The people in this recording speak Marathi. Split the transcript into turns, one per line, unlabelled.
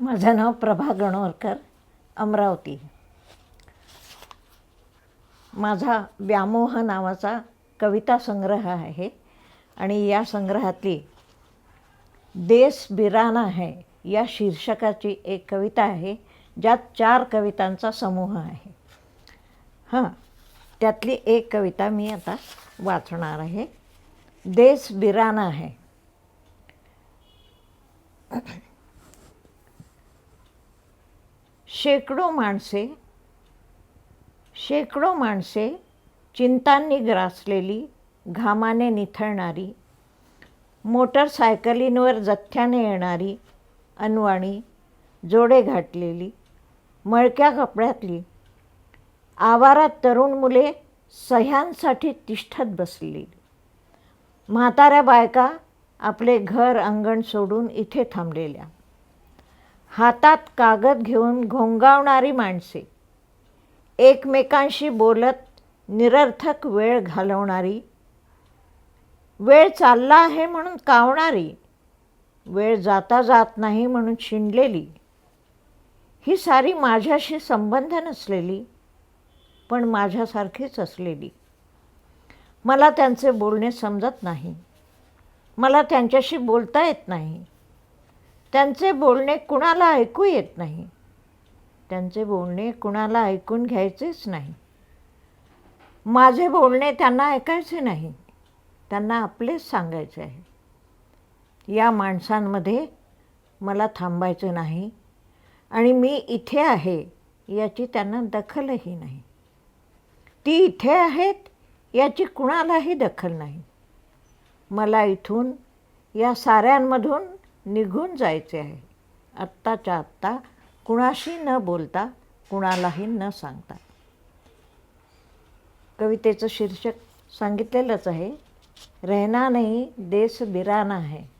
माझं नाव प्रभा गणोरकर अमरावती. माझा व्यामोह नावाचा कविता संग्रह आहे आणि या संग्रहातली देश बिराना है या शीर्षकाची एक कविता आहे ज्यात चार कवितांचा समूह आहे. हां त्यातली एक कविता मी आता वाचणार आहे. देश बिराना है. शेकडो माणसे शेकडो माणसे चिंतांनी ग्रासलेली घामाने निथळणारी मोटरसायकलींवर जथ्याने येणारी अनवाणी जोडे घातलेली मळक्या कपड्यातली आवारात तरुण मुले सह्यांसाठी तिष्ठत बसलेली. म्हाताऱ्या बायका आपले घर अंगण सोडून इथे थांबलेल्या. हातात कागद घेऊन घोंगावणारी माणसे. एकमेकांशी बोलत निरर्थक वेळ घालवणारी. वेळ चालला आहे म्हणून कावणारी. वेळ जाता जात नाही म्हणून शिंडलेली ही सारी माझ्याशी संबंध नसलेली पण माझ्यासारखीच असलेली. मला त्यांचे बोलणे समजत नाही. मला त्यांच्याशी बोलता येत नाही. त्यांचे बोलणे कुणाला ऐकू येत नाही. त्यांचे बोलणे कुणाला ऐकून घ्यायचेच नाही. माझे बोलणे त्यांना ऐकायचे नाही. त्यांना आपलेच सांगायचे आहे. या माणसांमध्ये मला थांबायचं नाही आणि मी इथे आहे याची त्यांना दखलही नाही. ती इथे आहेत याची कुणालाही दखल नाही. मला इथून या साऱ्यांमधून निघून जायचे आहे. आत्ताच्या आत्ता कुणाशी न बोलता कुणालाही न सांगता. कवितेचं शीर्षक सांगितलेलंच आहे रहना नाही देश बिराना आहे